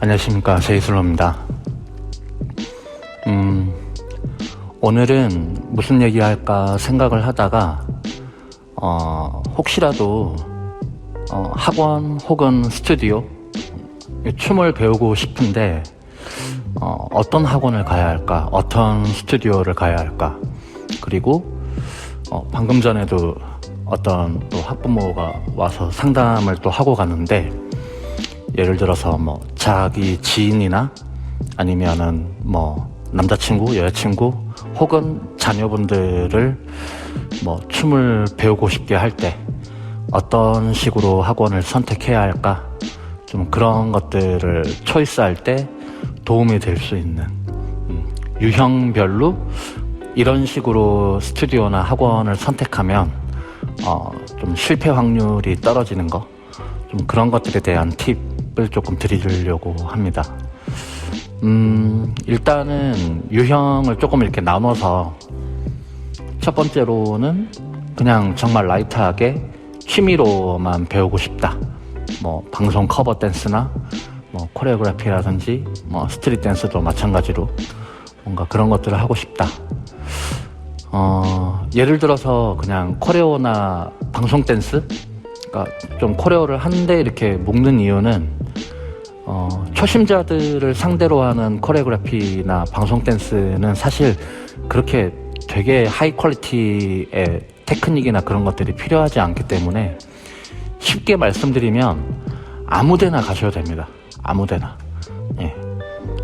안녕하십니까. 제이슬로입니다. 음, 오늘은 무슨 얘기할까 생각을 하다가 어, 혹시라도 어, 학원 혹은 스튜디오 춤을 배우고 싶은데 어, 어떤 학원을 가야 할까, 어떤 스튜디오를 가야 할까, 그리고 어, 방금 전에도 어떤 또 학부모가 와서 상담을 또 하고 가는데 예를 들어서 뭐 자기 지인이나 아니면은 뭐 남자친구, 여자친구 혹은 자녀분들을 뭐 춤을 배우고 싶게 할 때 어떤 식으로 학원을 선택해야 할까? 좀 그런 것들을 초이스할 때 도움이 될 수 있는 음, 유형별로 이런 식으로 스튜디오나 학원을 선택하면 어, 좀 실패 확률이 떨어지는 거, 좀 그런 것들에 대한 팁 을 조금 드리려고 합니다. 음, 일단은 유형을 조금 이렇게 나눠서 첫 번째로는 그냥 정말 라이트하게 취미로만 배우고 싶다. 뭐 방송 커버 댄스나 뭐 코레오그래피라든지 뭐 스트릿 댄스도 마찬가지로 뭔가 그런 것들을 하고 싶다. 어, 예를 들어서 그냥 코레오나 방송 댄스? 그러니까 좀 코레오를 한데 이렇게 묶는 이유는 어, 초심자들을 상대로 하는 코레오그래피나 방송 댄스는 사실 그렇게 되게 하이 퀄리티의 테크닉이나 그런 것들이 필요하지 않기 때문에 쉽게 말씀드리면 아무 데나 가셔도 됩니다. 아무 데나. 예.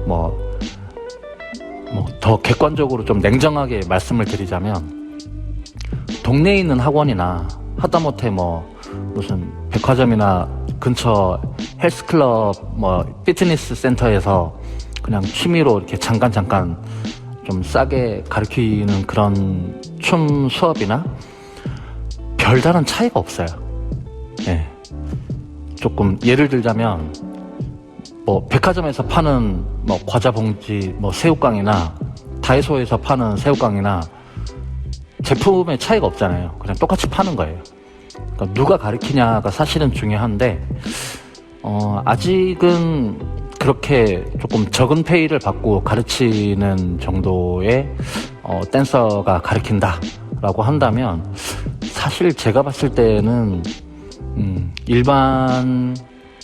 뭐 뭐 더 객관적으로 좀 냉정하게 말씀을 드리자면 동네에 있는 학원이나 하다못해 뭐 무슨 백화점이나 근처 헬스클럽 뭐 피트니스 센터에서 그냥 취미로 이렇게 잠깐 잠깐 좀 싸게 가르치는 그런 춤 수업이나 별다른 차이가 없어요. 예. 조금 예를 들자면 뭐 백화점에서 파는 뭐 과자 봉지 뭐 새우깡이나 다이소에서 파는 새우깡이나 제품의 차이가 없잖아요. 그냥 똑같이 파는 거예요. 그러니까 누가 가르치냐가 사실은 중요한데 어, 아직은 그렇게 조금 적은 페이를 받고 가르치는 정도의 어, 댄서가 가르친다라고 한다면 사실 제가 봤을 때는 음, 일반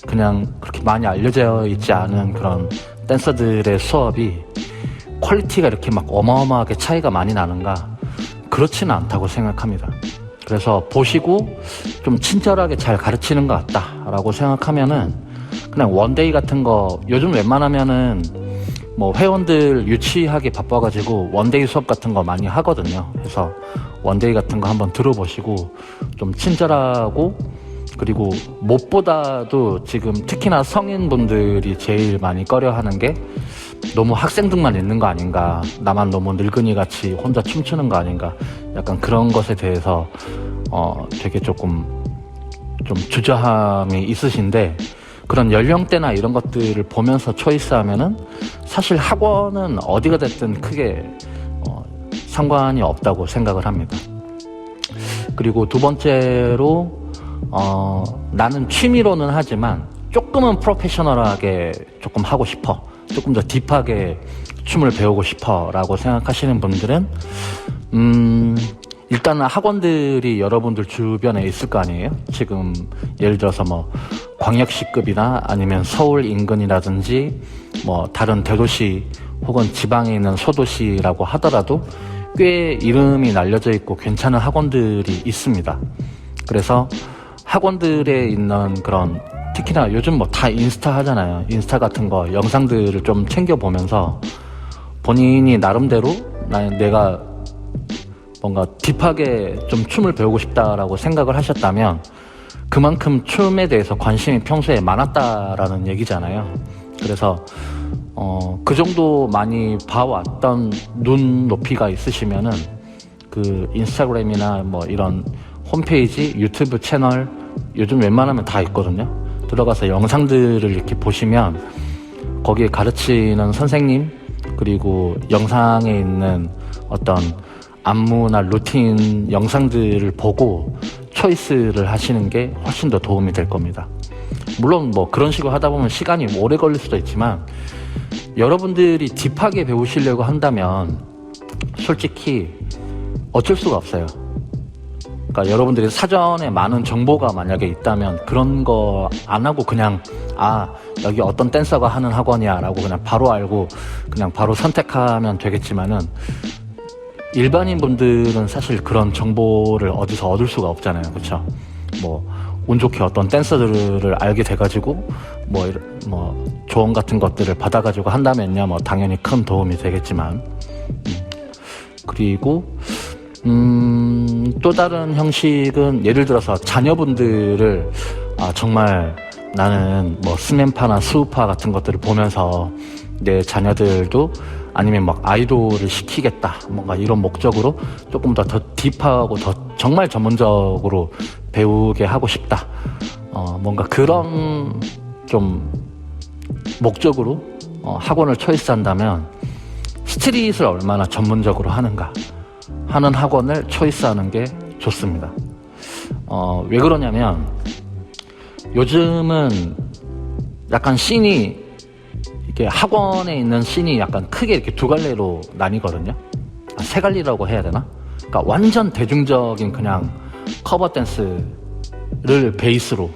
그냥 그렇게 많이 알려져 있지 않은 그런 댄서들의 수업이 퀄리티가 이렇게 막 어마어마하게 차이가 많이 나는가 그렇지는 않다고 생각합니다. 그래서 보시고 좀 친절하게 잘 가르치는 것 같다라고 생각하면은 그냥 원데이 같은 거 요즘 웬만하면은 뭐 회원들 유치하게 바빠가지고 원데이 수업 같은 거 많이 하거든요. 그래서 원데이 같은 거 한번 들어보시고 좀 친절하고 그리고 무엇보다도 지금 특히나 성인분들이 제일 많이 꺼려하는 게 너무 학생들만 있는 거 아닌가 나만 너무 늙은이 같이 혼자 춤추는 거 아닌가 약간 그런 것에 대해서 어 되게 조금 좀 주저함이 있으신데 그런 연령대나 이런 것들을 보면서 초이스하면은 사실 학원은 어디가 됐든 크게 어 상관이 없다고 생각을 합니다. 그리고 두 번째로 어, 나는 취미로는 하지만 조금은 프로페셔널하게 조금 하고 싶어. 조금 더 딥하게 춤을 배우고 싶어. 라고 생각하시는 분들은, 음, 일단은 학원들이 여러분들 주변에 있을 거 아니에요? 지금 예를 들어서 뭐 광역시급이나 아니면 서울 인근이라든지 뭐 다른 대도시 혹은 지방에 있는 소도시라고 하더라도 꽤 이름이 날려져 있고 괜찮은 학원들이 있습니다. 그래서 학원들에 있는 그런 특히나 요즘 뭐 다 인스타 하잖아요. 인스타 같은 거 영상들을 좀 챙겨 보면서 본인이 나름대로 나 내가 뭔가 딥하게 좀 춤을 배우고 싶다라고 생각을 하셨다면 그만큼 춤에 대해서 관심이 평소에 많았다라는 얘기잖아요. 그래서 어, 그 정도 많이 봐왔던 눈 높이가 있으시면은 그 인스타그램이나 뭐 이런 홈페이지, 유튜브 채널 요즘 웬만하면 다 있거든요. 들어가서 영상들을 이렇게 보시면 거기에 가르치는 선생님 그리고 영상에 있는 어떤 안무나 루틴 영상들을 보고 초이스를 하시는 게 훨씬 더 도움이 될 겁니다. 물론 뭐 그런 식으로 하다 보면 시간이 오래 걸릴 수도 있지만 여러분들이 딥하게 배우시려고 한다면 솔직히 어쩔 수가 없어요. 그러니까 여러분들이 사전에 많은 정보가 만약에 있다면 그런 거 안 하고 그냥 아 여기 어떤 댄서가 하는 학원이야라고 그냥 바로 알고 그냥 바로 선택하면 되겠지만은 일반인 분들은 사실 그런 정보를 어디서 얻을 수가 없잖아요, 그렇죠? 뭐 운 좋게 어떤 댄서들을 알게 돼가지고 뭐, 뭐 조언 같은 것들을 받아가지고 한다면요, 뭐 당연히 큰 도움이 되겠지만 음. 그리고 음, 또 다른 형식은 예를 들어서 자녀분들을 아, 정말 나는 뭐 스맨파나 수우파 같은 것들을 보면서 내 자녀들도 아니면 막 아이돌을 시키겠다 뭔가 이런 목적으로 조금 더 더 딥하고 더 정말 전문적으로 배우게 하고 싶다 어, 뭔가 그런 좀 목적으로 어, 학원을 초이스한다면 스트릿을 얼마나 전문적으로 하는가 하는 학원을 초이스하는 게 좋습니다. 어, 왜 그러냐면 요즘은 약간 씬이 학원에 있는 씬이 약간 크게 이렇게 두 갈래로 나뉘거든요. 아, 세 갈래라고 해야 되나? 그러니까 완전 대중적인 그냥 커버 댄스를 베이스로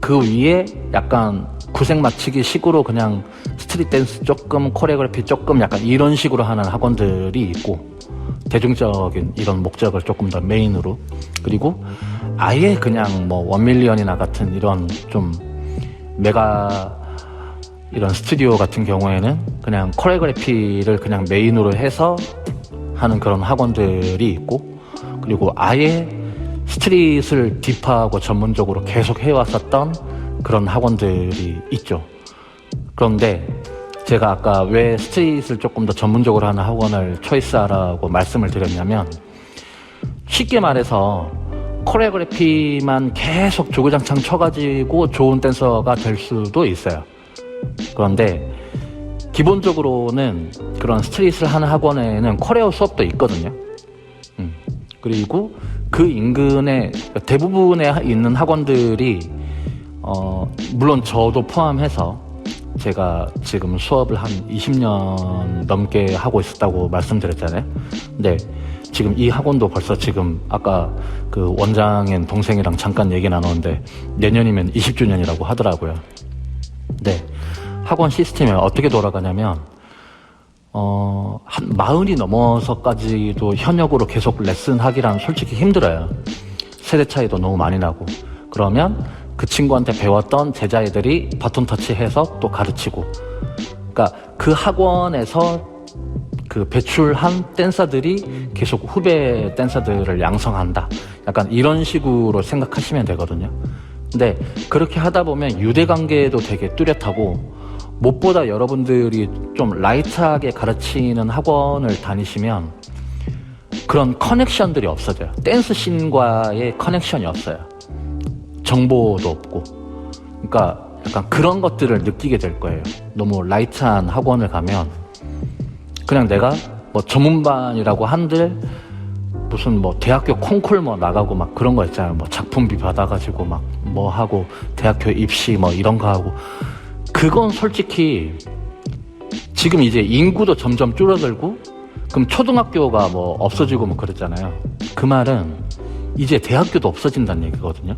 그 위에 약간 구색 맞추기 식으로 그냥 스트릿 댄스 조금 코레오그래피 조금 약간 이런 식으로 하는 학원들이 있고 대중적인 이런 목적을 조금 더 메인으로 그리고 아예 그냥 뭐 원밀리언이나 같은 이런 좀 메가 이런 스튜디오 같은 경우에는 그냥 코레오그래피를 그냥 메인으로 해서 하는 그런 학원들이 있고 그리고 아예 스트릿을 딥하고 전문적으로 계속 해왔었던 그런 학원들이 있죠. 그런데 제가 아까 왜 스트릿을 조금 더 전문적으로 하는 학원을 초이스하라고 말씀을 드렸냐면 쉽게 말해서 코레오그래피만 계속 조구장창 쳐가지고 좋은 댄서가 될 수도 있어요. 그런데 기본적으로는 그런 스트릿을 하는 학원에는 코레오 수업도 있거든요. 음. 그리고 그 인근에 대부분에 있는 학원들이 어, 물론 저도 포함해서 제가 지금 수업을 한 20년 넘게 하고 있었다고 말씀드렸잖아요. 근데 지금 이 학원도 벌써 지금 아까 그 원장인 동생이랑 잠깐 얘기 나눴는데 내년이면 20주년이라고 하더라고요. 네. 학원 시스템이 어떻게 돌아가냐면, 어, 한 마흔이 넘어서까지도 현역으로 계속 레슨 하기란 솔직히 힘들어요. 세대 차이도 너무 많이 나고. 그러면 그 친구한테 배웠던 제자애들이 바톤 터치해서 또 가르치고. 그러니까 그 학원에서 그 배출한 댄서들이 계속 후배 댄서들을 양성한다. 약간 이런 식으로 생각하시면 되거든요. 근데 그렇게 하다 보면 유대 관계도 되게 뚜렷하고 무엇보다 여러분들이 좀 라이트하게 가르치는 학원을 다니시면 그런 커넥션들이 없어져요. 댄스 씬과의 커넥션이 없어요. 정보도 없고. 그러니까 약간 그런 것들을 느끼게 될 거예요. 너무 라이트한 학원을 가면 그냥 내가 뭐 전문반이라고 한들 무슨 뭐 대학교 콩쿨 뭐 나가고 막 그런 거 있잖아요. 뭐 작품비 받아가지고 막 뭐 하고 대학교 입시 뭐 이런 거 하고 그건 솔직히 지금 이제 인구도 점점 줄어들고 그럼 초등학교가 뭐 없어지고 뭐 그랬잖아요. 그 말은 이제 대학교도 없어진다는 얘기거든요.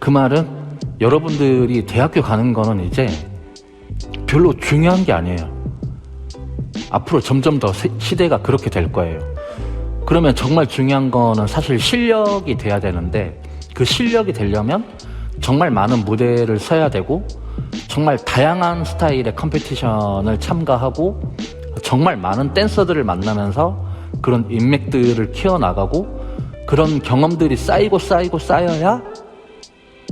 그 말은 여러분들이 대학교 가는 거는 이제 별로 중요한 게 아니에요. 앞으로 점점 더 세- 시대가 그렇게 될 거예요. 그러면 정말 중요한 거는 사실 실력이 돼야 되는데 그 실력이 되려면 정말 많은 무대를 서야 되고 정말 다양한 스타일의 컴피티션을 참가하고 정말 많은 댄서들을 만나면서 그런 인맥들을 키워나가고 그런 경험들이 쌓이고 쌓이고 쌓여야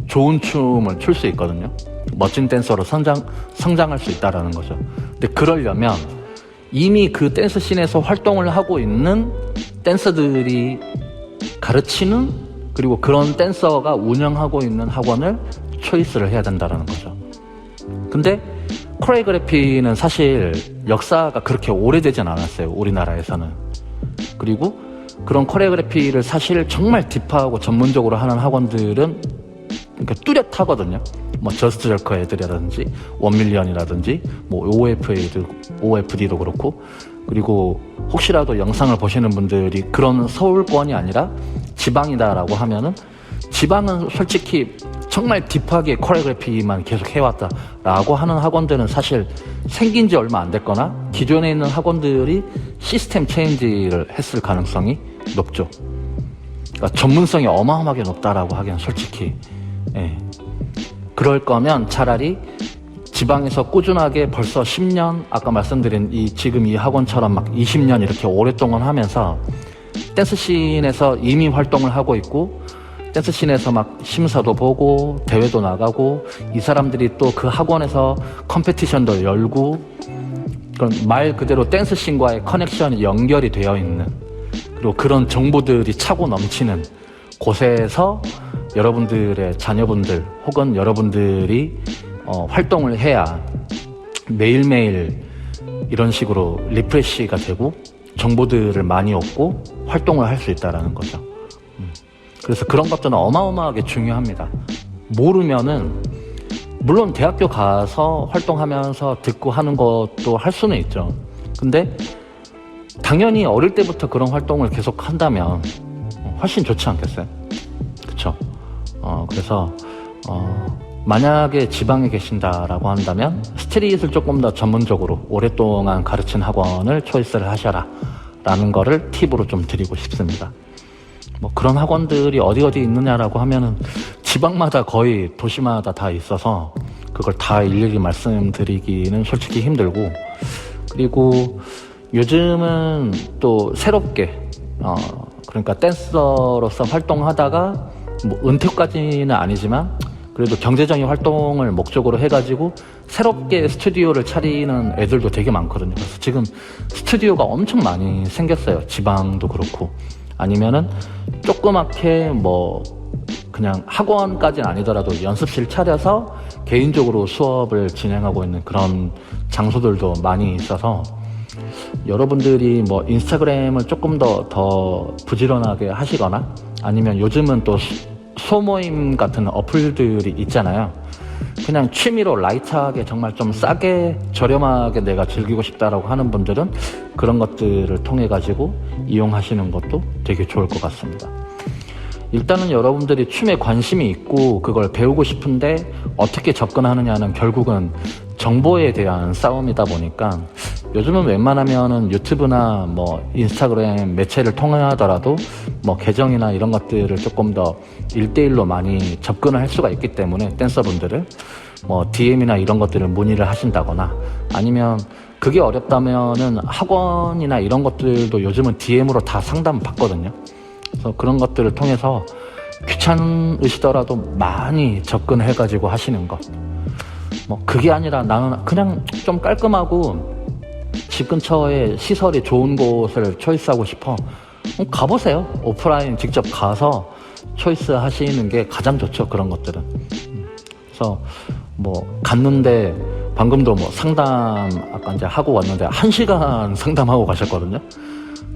좋은 춤을 출 수 있거든요. 멋진 댄서로 성장, 성장할 수 있다라는 거죠. 근데 그러려면 이미 그 댄스 씬에서 활동을 하고 있는 댄서들이 가르치는 그리고 그런 댄서가 운영하고 있는 학원을 초이스를 해야 된다라는 거죠. 근데 코레오그래피는 사실 역사가 그렇게 오래되진 않았어요. 우리나라에서는. 그리고 그런 코레오그래피를 사실 정말 딥하고 전문적으로 하는 학원들은 그러니까 뚜렷하거든요. 뭐 저스트 절커 애들이라든지 원밀리언이라든지 뭐 OFA도 OFD도 그렇고 그리고 혹시라도 영상을 보시는 분들이 그런 서울권이 아니라 지방이다라고 하면은 지방은 솔직히 정말 딥하게 코레오그래피만 계속 해왔다라고 하는 학원들은 사실 생긴 지 얼마 안 됐거나 기존에 있는 학원들이 시스템 체인지를 했을 가능성이 높죠. 그러니까 전문성이 어마어마하게 높다라고 하기엔 솔직히 예. 그럴 거면 차라리 지방에서 꾸준하게 벌써 10년 아까 말씀드린 이 지금 이 학원처럼 막 20년 이렇게 오랫동안 하면서 댄스 씬에서 이미 활동을 하고 있고 댄스 씬에서 막 심사도 보고 대회도 나가고 이 사람들이 또 그 학원에서 컴페티션도 열고 그런 말 그대로 댄스 씬과의 커넥션이 연결이 되어 있는 그리고 그런 정보들이 차고 넘치는 곳에서 여러분들의 자녀분들 혹은 여러분들이 어, 활동을 해야 매일매일 이런 식으로 리프레시가 되고 정보들을 많이 얻고 활동을 할 수 있다라는 거죠. 음. 그래서 그런 것들은 어마어마하게 중요합니다. 모르면은 물론 대학교 가서 활동하면서 듣고 하는 것도 할 수는 있죠. 근데 당연히 어릴 때부터 그런 활동을 계속 한다면 훨씬 좋지 않겠어요? 그쵸? 어, 그래서, 어, 만약에 지방에 계신다라고 한다면 스트릿을 조금 더 전문적으로 오랫동안 가르친 학원을 초이스를 하셔라. 라는 거를 팁으로 좀 드리고 싶습니다. 뭐 그런 학원들이 어디 어디 있느냐라고 하면은 지방마다 거의 도시마다 다 있어서 그걸 다 일일이 말씀드리기는 솔직히 힘들고 그리고 요즘은 또 새롭게 어 그러니까 댄서로서 활동하다가 뭐 은퇴까지는 아니지만 그래도 경제적인 활동을 목적으로 해가지고 새롭게 스튜디오를 차리는 애들도 되게 많거든요. 그래서 지금 스튜디오가 엄청 많이 생겼어요. 지방도 그렇고 아니면은 조그맣게 뭐 그냥 학원까지는 아니더라도 연습실 차려서 개인적으로 수업을 진행하고 있는 그런 장소들도 많이 있어서 여러분들이 뭐 인스타그램을 조금 더, 더 부지런하게 하시거나 아니면 요즘은 또 소- 소모임 같은 어플들이 있잖아요. 그냥 취미로 라이트하게 정말 좀 싸게 저렴하게 내가 즐기고 싶다라고 하는 분들은 그런 것들을 통해 가지고 이용하시는 것도 되게 좋을 것 같습니다. 일단은 여러분들이 춤에 관심이 있고 그걸 배우고 싶은데 어떻게 접근하느냐는 결국은 정보에 대한 싸움이다 보니까 요즘은 웬만하면은 유튜브나 뭐 인스타그램 매체를 통하더라도 뭐 계정이나 이런 것들을 조금 더 1대1로 많이 접근을 할 수가 있기 때문에 댄서분들을 뭐 DM이나 이런 것들을 문의를 하신다거나 아니면 그게 어렵다면은 학원이나 이런 것들도 요즘은 DM으로 다 상담 받거든요. 그래서 그런 것들을 통해서 귀찮으시더라도 많이 접근해가지고 하시는 것. 뭐 그게 아니라 나는 그냥 좀 깔끔하고 집 근처에 시설이 좋은 곳을 초이스하고 싶어. 그럼 가보세요. 오프라인 직접 가서 초이스 하시는 게 가장 좋죠. 그런 것들은. 음. 그래서 뭐 갔는데 방금도 뭐 상담 아까 이제 하고 왔는데 한 시간 상담하고 가셨거든요.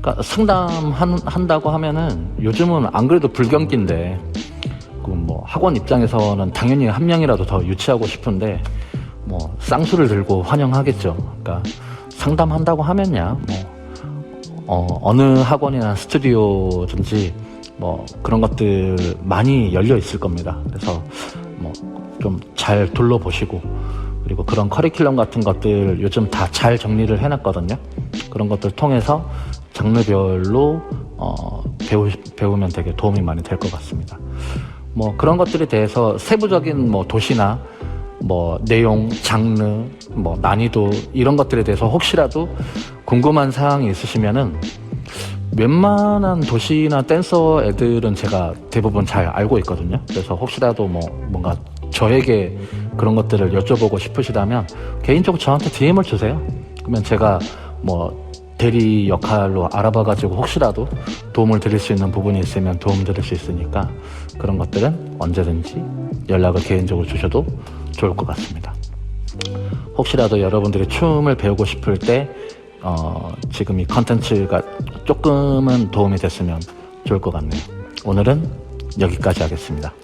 그러니까 상담한다고 하면은 요즘은 안 그래도 불경기인데 그뭐 학원 입장에서는 당연히 한 명이라도 더 유치하고 싶은데 뭐 쌍수를 들고 환영하겠죠. 그러니까 상담한다고 하면야 뭐 어, 어느 학원이나 스튜디오든지 뭐 그런 것들 많이 열려 있을 겁니다. 그래서 뭐 좀 잘 둘러보시고 그리고 그런 커리큘럼 같은 것들 요즘 다 잘 정리를 해놨거든요. 그런 것들 통해서 장르별로 어, 배우, 배우면 되게 도움이 많이 될 것 같습니다. 뭐 그런 것들에 대해서 세부적인 뭐 도시나 뭐 내용, 장르, 뭐 난이도 이런 것들에 대해서 혹시라도 궁금한 사항이 있으시면은 웬만한 도시나 댄서 애들은 제가 대부분 잘 알고 있거든요. 그래서 혹시라도 뭐 뭔가 저에게 그런 것들을 여쭤보고 싶으시다면 개인적으로 저한테 DM을 주세요. 그러면 제가 뭐 대리 역할로 알아봐가지고 혹시라도 도움을 드릴 수 있는 부분이 있으면 도움 드릴 수 있으니까 그런 것들은 언제든지 연락을 개인적으로 주셔도 좋을 것 같습니다. 혹시라도 여러분들이 춤을 배우고 싶을 때 어, 지금 이 컨텐츠가 조금은 도움이 됐으면 좋을 것 같네요. 오늘은 여기까지 하겠습니다.